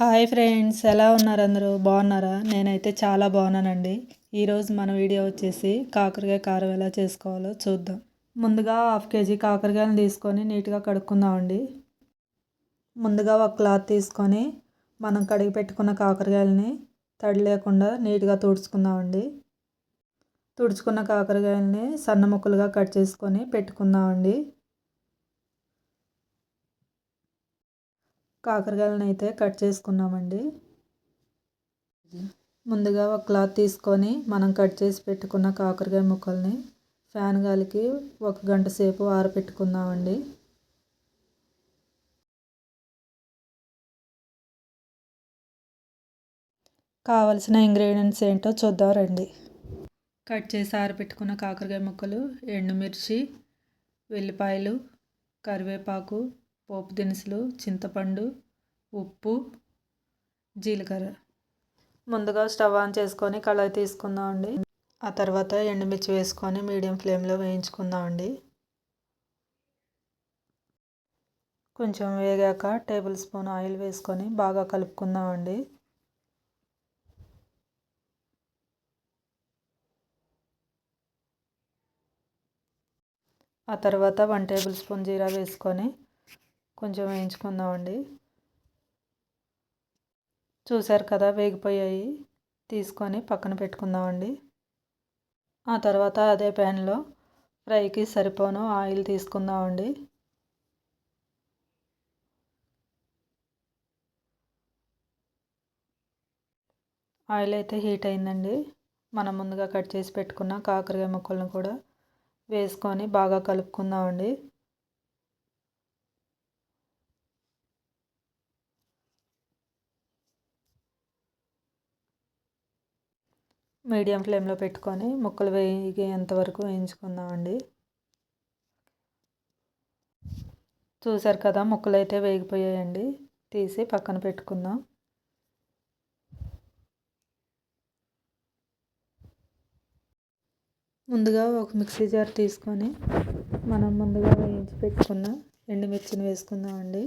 Hi friends ఎలా ఉన్నారు అందరూ? బాగున్నారా? నేనైతే చాలా బాగున్నానండి. ఈరోజు మన వీడియో వచ్చేసి కాకరకాయ కారం ఎలా చేసుకోవాలో చూద్దాం. ముందుగా హాఫ్ కేజీ కాకరకాయలు తీసుకొని నీట్గా కడుక్కుందామండి. ముందుగా ఒక క్లాత్ తీసుకొని మనం కడిగి పెట్టుకున్న కాకరకాయలని తడి లేకుండా నీట్గా తుడుచుకుందామండి. తుడుచుకున్న కాకరకాయలని సన్న ముక్కలుగా కట్ చేసుకొని పెట్టుకుందామండి. కాకరకాయలను అయితే కట్ చేసుకున్నామండి. ముందుగా ఒక క్లాత్ తీసుకొని మనం కట్ చేసి పెట్టుకున్న కాకరకాయ ముక్కల్ని ఫ్యాన్ గాలికి ఒక గంట సేపు ఆరబెట్టుకుందామండి కావలసిన ఇంగ్రీడియంట్స్ ఏంటో చూద్దాం రండి. కట్ చేసి ఆరబెట్టుకున్న కాకరకాయ ముక్కలు ఎండుమిర్చి వెల్లిపాయలు కరివేపాకు పోపు దినుసులు చింతపండు ఉప్పు జీలకర్ర. ముందుగా స్టవ్ ఆన్ చేసుకొని కళాయి తీసుకుందామండి. ఆ తర్వాత ఎండుమిర్చి వేసుకొని మీడియం ఫ్లేమ్లో వేయించుకుందామండి. కొంచెం వేగాక టేబుల్ స్పూన్ ఆయిల్ వేసుకొని బాగా కలుపుకుందామండి. ఆ తర్వాత వన్ టేబుల్ స్పూన్ జీరా వేసుకొని కొంచెం వేయించుకుందామండి. చూశారు కదా వేగిపోయాయి. తీసుకొని పక్కన పెట్టుకుందామండి. ఆ తర్వాత అదే ప్యాన్లో ఫ్రైకి సరిపోను ఆయిల్ తీసుకుందామండి. ఆయిల్ అయితే హీట్ అయిందండి. మనం ముందుగా కట్ చేసి పెట్టుకున్న కాకరకాయ ముక్కలను కూడా వేసుకొని బాగా కలుపుకుందామండి. మీడియం ఫ్లేమ్లో పెట్టుకొని ముక్కలు వేగేంత వరకు వేయించుకుందామండి. చూసారు కదా ముక్కలు అయితే వేగిపోయాయండి. తీసి పక్కన పెట్టుకుందాం. ముందుగా ఒక మిక్సీ జార్ తీసుకొని మనం ముందుగా వేయించి పెట్టుకున్న ఎండుమిర్చిని వేసుకుందామండి.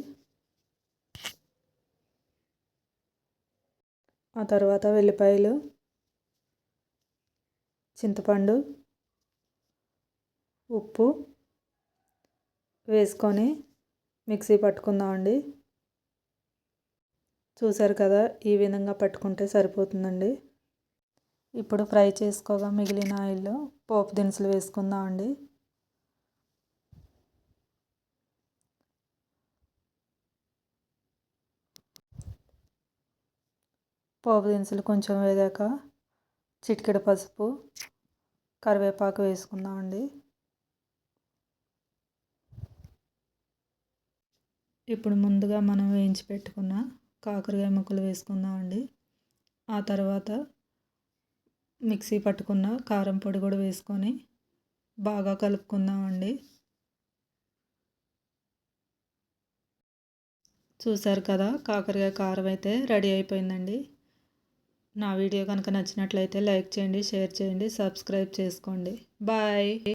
ఆ తర్వాత వెల్లిపాయలు చింతపండు ఉప్పు వేసుకొని మిక్సీ పట్టుకుందామండి. చూసారు కదా ఈ విధంగా పట్టుకుంటే సరిపోతుందండి. ఇప్పుడు ఫ్రై చేసుకోగా మిగిలిన ఆయిల్లో పోపు దినుసులు వేసుకుందామండి. పోపు దినుసులు కొంచెం వేగాక చిటికెడు పసుపు కరివేపాకు వేసుకుందామండి. ఇప్పుడు ముందుగా మనం వేయించి పెట్టుకున్న కాకరకాయ ముక్కలు వేసుకుందామండి. ఆ తర్వాత మిక్సీ పట్టుకున్న కారం పొడి కూడా వేసుకొని బాగా కలుపుకుందామండి. చూసారు కదా కాకరకాయ కారం అయితే రెడీ అయిపోయిందండి. నా వీడియో కనుక నచ్చినట్లయితే లైక్ చేయండి షేర్ చేయండి సబ్స్క్రైబ్ చేసుకోండి. బాయ్.